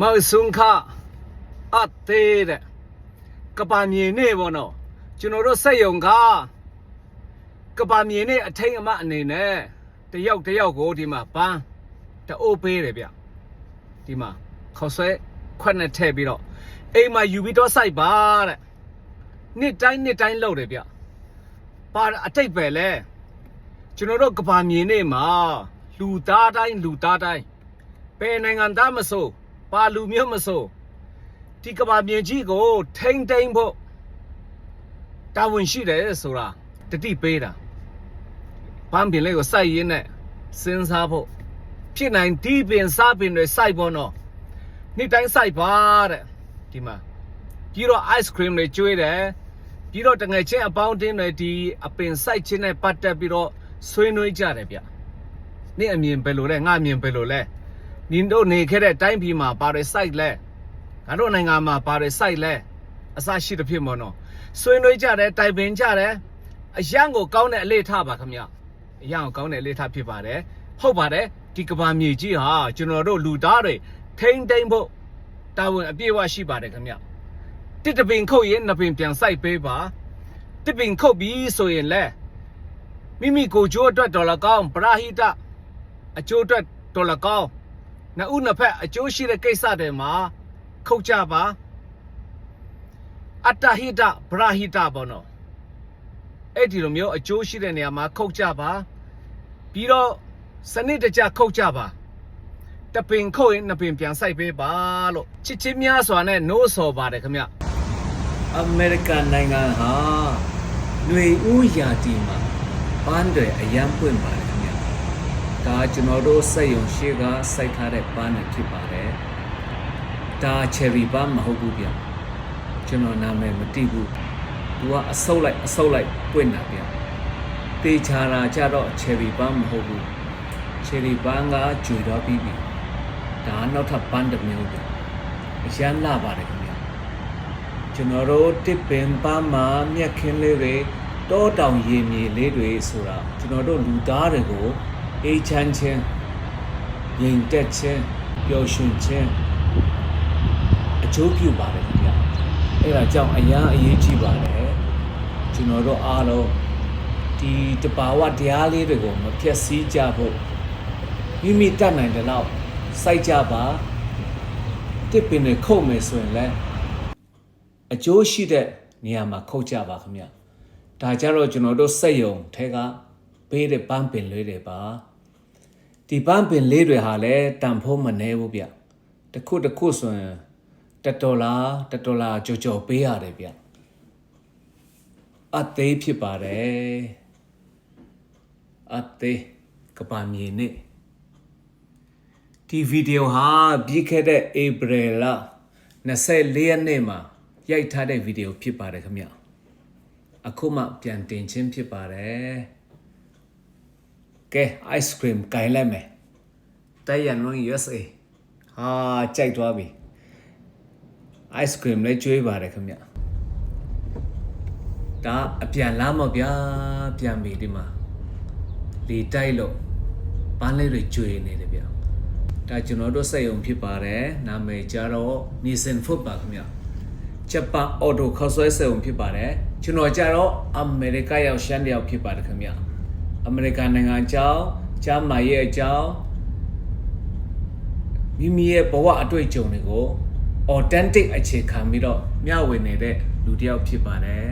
မောက်ဆုံခအသေးတဲ့ကပါမြေနေဘောနော်ကျွန်တော်တို့စက်ယုံကကပါမြေနေအထိန်အမအနေနဲ့တယောက်တယောက်ကိုဒီမှာပန်းတအိုးပေးတယ်ဗျဒီမှာခေါ်ဆွဲခွက်နဲ့ထည့်ပြီးတော့အိမ်မှာယူပြီးတော့စိုက်ပါတဲ့နှစ်တိုင်းနှစ်တိုင်းလုပ်တယ်ဗျပါအတိတ်ပဲလဲကျွန်တော်တို့ကပါမြေနေမှာလူသားတိုင်းလူသားတိုင်းဘယ်နိုင်ငံသားမဆို ပါလူမျိုးမဆိုဒီကပါမြေကြီးကို ထိမ့်သိမ့်ဖို့တာဝန်ရှိတယ်ဆိုတာတတိပေးတာပန်းပင်လေးကိုစိုက်ရင်းနဲ့စဉ်းစားဖို့ဖြစ်နိုင်ဒီပင်စားပင်တွေစိုက်ဖို့နော်နေ့တိုင်းစိုက်ပါတဲ့ဒီမှာပြီးတော့ ice cream တွေကျွေးတယ်ပြီးတော့တငယ်ချင်းအပေါင်းအသင်းတွေဒီအပင်စိုက်ခြင်းနဲ့ပတ်သက်ပြီးတော့ဆွေးနွေးကြတယ်ဗျနေ့အမြင်ဘယ်လိုလဲငါအမြင်ဘယ်လိုလဲ နင်တို့နေခဲ့တဲ့တိုင်းပြည်မှာပါရစိုက်လဲငါတို့နိုင်ငံမှာပါရစိုက်လဲအစရှိတဲ့ဖြစ်မနော်ဆွေးနွေးကြတယ်တိုင်ပင်ကြတယ်အရန်ကိုကောင်းတဲ့အလေးထားပါခင်ဗျအရန်ကိုကောင်းတဲ့အလေးထားဖြစ်ပါတယ်ဟုတ်ပါတယ်ဒီကဘာမြေကြီးဟာကျွန်တော်တို့လူသားတွေထိမ့်သိမ့်ဖို့တာဝန်အပြည့်အဝရှိပါတယ်ခင်ဗျတစ်တပင်ခုတ်ရင်နှစ်ပင်ပြန်စိုက်ပေးပါတစ်ပင်ခုတ်ပြီးဆိုရင်လဲမိမိကိုယ်ကျိုးအတွက်ဒေါ်လာကောင်းပရာဟိတအကျိုးအတွက်ဒေါ်လာကောင်း နှစ်ဦးနှစ်ဖက်အကျိုးရှိတဲ့ကိစ္စတွေမှာခုတ်ကြပါအတ္တဟိတပရာဟိတပေါ့နော်အဲ့ဒီလိုမျိုးအကျိုးရှိတဲ့နေရာမှာခုတ်ကြပါပြီးတော့စနစ်တကျခုတ်ကြပါတပင်ခုတ်ရင်နှစ်ပင်ပြန်စိုက်ပေးပါလို့ချစ်ချင်းများစွာနဲ့နိုးဆော်ပါတယ်ခင်ဗျအမေရိကန်နိုင်ငံဟာຫນွေဦးရာတီမှာပန်းတွေအယံပွင့်ပါတယ်ခင်ဗျ ဒါကျွန်တော်တို့စက်ယုံရှိကစိုက်ထားတဲ့ပန်းတွေဖြစ်ပါတယ်ဒါချယ်ရီပန်းမဟုတ်ဘူးဗျကျွန်တော်နာမည်မသိဘူးသူကအဆုပ်လိုက်အဆုပ်လိုက်ပွင့်တာဗျတေချာတာကြတော့ချယ်ရီပန်းမဟုတ်ဘူးချယ်ရီပန်းကကျွေတော့ပြီးပြီဒါနောက်ထပ်ပန်းတစ်မျိုးဗျအရန်လာပါတယ်ခင်ဗျကျွန်တော်တို့တစ်ပင်ပန်းမှာမြက်ခင်းလေးတွေတောတောင်ရေမြေလေးတွေဆိုတာကျွန်တော်တို့လူသားတွေကို အေးချမ်းခြင်းငြိမ်သက်ခြင်းပျော်ရွှင်ခြင်းအကျိုးပြုပါတယ်ခင်ဗျအဲ့ဒါကြောင့်အရန်အရေးကြီးပါတယ်ကျွန်တော်တို့အားလုံးဒီတဘာဝတရားလေးတွေကိုမပြတ်စည်းကြဖို့မိမိတတ်နိုင်တဲ့လောက်စိုက်ကြပါတစ်ပင်တွေခုတ်မယ်ဆိုရင်လည်းအကျိုးရှိတဲ့နေရာမှာခုတ်ကြပါခင်ဗျဒါကြတော့ကျွန်တော်တို့စက်ယုံထဲကပေးတဲ့ပန်းပင်လေးတွေပါ ဒီပန်းပင်လေးတွေဟာလည်းတန်ဖိုးမနှဲဘူးဗျတစ်ခုတစ်ခုဆိုရင်တစ်ဒေါ်လာတစ်ဒေါ်လာကြော်ကြော်ပေးရတယ်ဗျအသေးဖြစ်ပါတယ်အသေးကပါမြေနဲ့ဒီဗီဒီယိုဟာပြီးခဲ့တဲ့ဧပြီလ24ရက်နေ့မှာရိုက်ထားတဲ့ဗီဒီယိုဖြစ်ပါတယ်ခင်ဗျအခုမှပြန်တင်ခြင်းဖြစ်ပါတယ် ကဲ ice cream ကင်လိုက်မယ်တိုင်ရန်ဝန် USA ဟာကြိုက်သွားပြီ ice cream လည်းကျွေးပါတယ်ခင်ဗျဒါအပြန်လားမော့ဗျာပြန်ပြီဒီမှာလေတိုက်လို့ပန်းလေးတွေကျွေးနေတယ်ဗျဒါကျွန်တော်တို့စက်ရုံဖြစ်ပါတယ်နာမည်ကြတော့ Nissan Food ပါခင်ဗျဂျပန်အော်တိုခေါ်ဆွဲစက်ရုံဖြစ်ပါတယ်ကျွန်တော်ကြတော့အမေရိကရောက်ရှမ်းတယောက်ဖြစ်ပါတယ်ခင်ဗျ အမေရိကန်နိုင်ငံအကြောင်းဂျာမာရဲ့အကြောင်းမိမိရဲ့ဘဝအတွေ့အကြုံတွေကို authentic အခြေခံပြီးတော့မျှဝေနေတဲ့လူတစ်ယောက်ဖြစ်ပါတယ်